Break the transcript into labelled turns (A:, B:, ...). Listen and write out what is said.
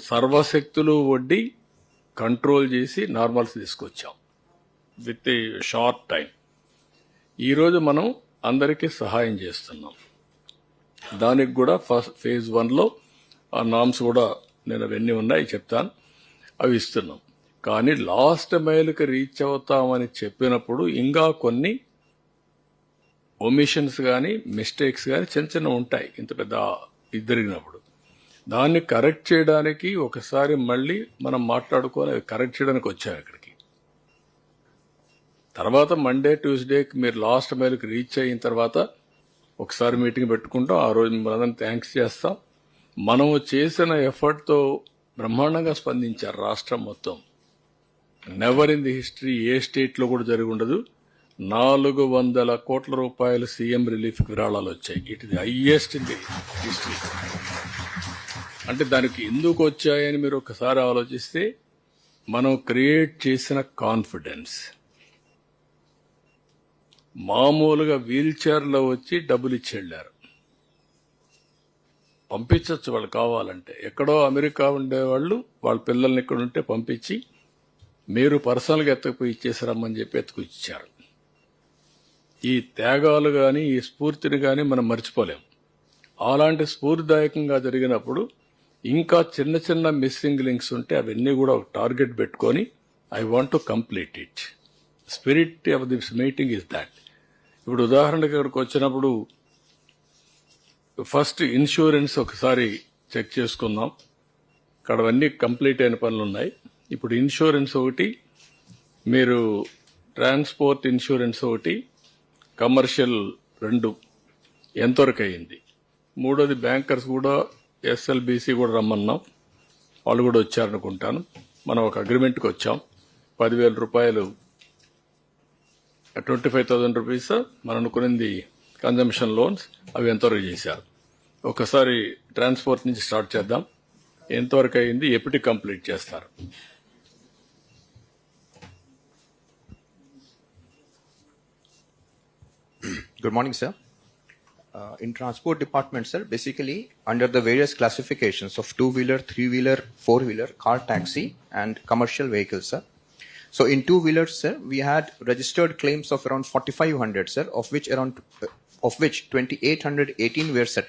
A: సర్వశక్తులు వడ్డీ కంట్రోల్ చేసి నార్మల్స్ తీసుకొచ్చాం. విత్ ఏ షార్ట్ టైం ఈరోజు మనం అందరికీ సహాయం చేస్తున్నాం. దానికి కూడా ఫస్ట్ ఫేజ్ వన్లో ఆ నామ్స్ కూడా నేను అవన్నీ ఉన్నాయి చెప్తాను. అవి ఇస్తున్నాం. కానీ లాస్ట్ మైల్కి రీచ్ అవుతామని చెప్పినప్పుడు ఇంకా కొన్ని ఒమిషన్స్ కానీ మిస్టేక్స్ కానీ చిన్న చిన్న ఉంటాయి. ఇంత పెద్ద ఇది జరిగినప్పుడు దాన్ని కరెక్ట్ చేయడానికి ఒకసారి మళ్ళీ మనం మాట్లాడుకొని కరెక్ట్ చేయడానికి వచ్చాం ఇక్కడికి. తర్వాత మండే ట్యూస్డేకి మీరు లాస్ట్ మైల్కి రీచ్ అయిన తర్వాత ఒకసారి మీటింగ్ పెట్టుకుంటాం. ఆ రోజు మనందరం థ్యాంక్స్ చేస్తాం. మనం చేసిన ఎఫర్ట్తో బ్రహ్మాండంగా స్పందించారు రాష్ట్రం మొత్తం. నెవర్ ఇన్ ది హిస్టరీ ఏ స్టేట్లో కూడా జరిగి ఉండదు. నాలుగు వందల కోట్ల రూపాయలు సీఎం రిలీఫ్ విరాళాలు వచ్చాయి. ఇట్ ఇది హైయెస్ట్ ఇన్ ది హిస్టరీ అంటే దానికి ఎందుకు వచ్చాయని మీరు ఒకసారి ఆలోచిస్తే మనం క్రియేట్ చేసిన కాన్ఫిడెన్స్ మామూలుగా వీల్ చైర్లో వచ్చి డబ్బులు ఇచ్చి వెళ్ళారు పంపించవచ్చు వాళ్ళు కావాలంటే. ఎక్కడో అమెరికా ఉండేవాళ్ళు వాళ్ళ పిల్లల్ని ఇక్కడ ఉంటే పంపించి మీరు పర్సనల్గా ఎత్తకపోయి ఇచ్చేసారమ్మని చెప్పి ఎత్తుకు ఇచ్చారు. ఈ త్యాగాలు కానీ ఈ స్ఫూర్తిని కానీ మనం మర్చిపోలేం. అలాంటి స్ఫూర్తిదాయకంగా జరిగినప్పుడు ఇంకా చిన్న చిన్న మిస్సింగ్ లింక్స్ ఉంటే అవన్నీ కూడా ఒక టార్గెట్ పెట్టుకొని I want to complete it. Spirit of this meeting is that. ఇప్పుడు ఉదాహరణకి ఇక్కడికి వచ్చినప్పుడు ఫస్ట్ ఇన్సూరెన్స్ ఒకసారి చెక్ చేసుకుందాం. ఇక్కడ అవన్నీ కంప్లీట్ అయిన పనులు ఉన్నాయి. ఇప్పుడు ఇన్సూరెన్స్ ఒకటి మీరు ట్రాన్స్పోర్ట్ ఇన్సూరెన్స్ ఒకటి కమర్షియల్ రెండు ఎంతవరకు అయింది మూడోది బ్యాంకర్స్ కూడా ఎస్ఎల్బిసి కూడా రమ్మన్నాం. వాళ్ళు కూడా వచ్చారనుకుంటాను. మనం ఒక అగ్రిమెంట్కి వచ్చాం. పదివేల రూపాయలు ట్వంటీ ఫైవ్ థౌసండ్ రూపీస్ మనం అనుకున్నది కన్జంప్షన్ లోన్స్ అవి ఎంతవరకు చేశారు. ఒకసారి ట్రాన్స్పోర్ట్ నుంచి స్టార్ట్ చేద్దాం. ఎంతవరకు అయింది ఎప్పటికి కంప్లీట్ చేస్తారు.
B: Good morning, sir. Uh, in transport department, sir, basically under the various classifications of two-wheeler, three-wheeler, four-wheeler, car taxi, and commercial vehicles, sir. So in two-wheelers, sir, we had registered claims of around 4,500, sir, of which around uh, of which 2,818 were settled.